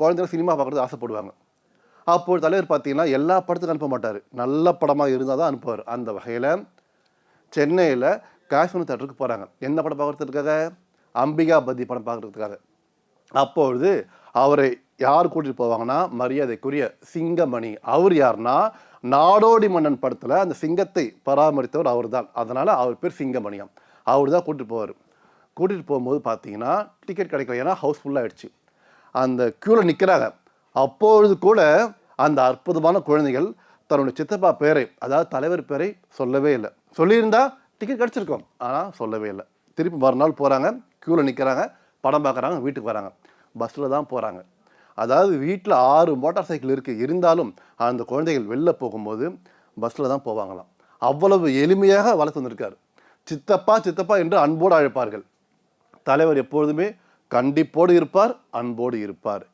குழந்தைங்க சினிமா பார்க்குறது ஆசைப்படுவாங்க. அப்போ தலைவர் பார்த்தீங்கன்னா எல்லா படத்துக்கும் அனுப்ப மாட்டார். நல்ல படமாக இருந்தால் தான் அனுப்புவார். அந்த வகையில் சென்னையில் காஷ்மீர் தேட்டருக்கு போகிறாங்க என்ன படம் பார்க்குறதுக்காக? அம்பிகாபதி படம் பார்க்குறதுக்காக. அப்பொழுது அவரை யார் கூட்டிகிட்டு போவாங்கன்னா மரியாதைக்குரிய சிங்கமணி. அவர் யாருன்னா நாடோடி மன்னன் படத்தில் அந்த சிங்கத்தை பராமரித்தவர் அவர் தான் அதனால் அவர் பேர் சிங்கமணியம். அவர் தான் கூட்டிகிட்டு போவார். கூட்டிகிட்டு போகும்போது பார்த்தீங்கன்னா டிக்கெட் கிடைக்கல. ஏன்னா ஹவுஸ்ஃபுல்லாக ஆயிடுச்சு. அந்த க்யூவில் நிற்கிறாங்க அப்பொழுது கூட அந்த அற்புதமான குழந்தைகள் தன்னுடைய சித்தப்பா பேரை அதாவது தலைவர் பேரை சொல்லவே இல்லை. சொல்லியிருந்தா டிக்கெட் கிடச்சிருக்கும். ஆனால் சொல்லவே இல்லை. திருப்பி மறுநாள் போகிறாங்க க்யூவில் நிற்கிறாங்க படம் பார்க்குறாங்க வீட்டுக்கு வராங்க. பஸ்ஸில் தான் போகிறாங்க அதாவது வீட்டில் ஆறு மோட்டார் சைக்கிள் இருக்குது இருந்தாலும் அந்த குழந்தைகள் வெளில போகும்போது பஸ்ஸில் தான் போவாங்களாம். அவ்வளவு எளிமையாக வளர்த்து வந்திருக்காரு. சித்தப்பா சித்தப்பா என்று அன்போடு அழைப்பார்கள். தலைவர் எப்பொழுதுமே கண்டிப்போடு இருப்பார் அன்போடு இருப்பார்.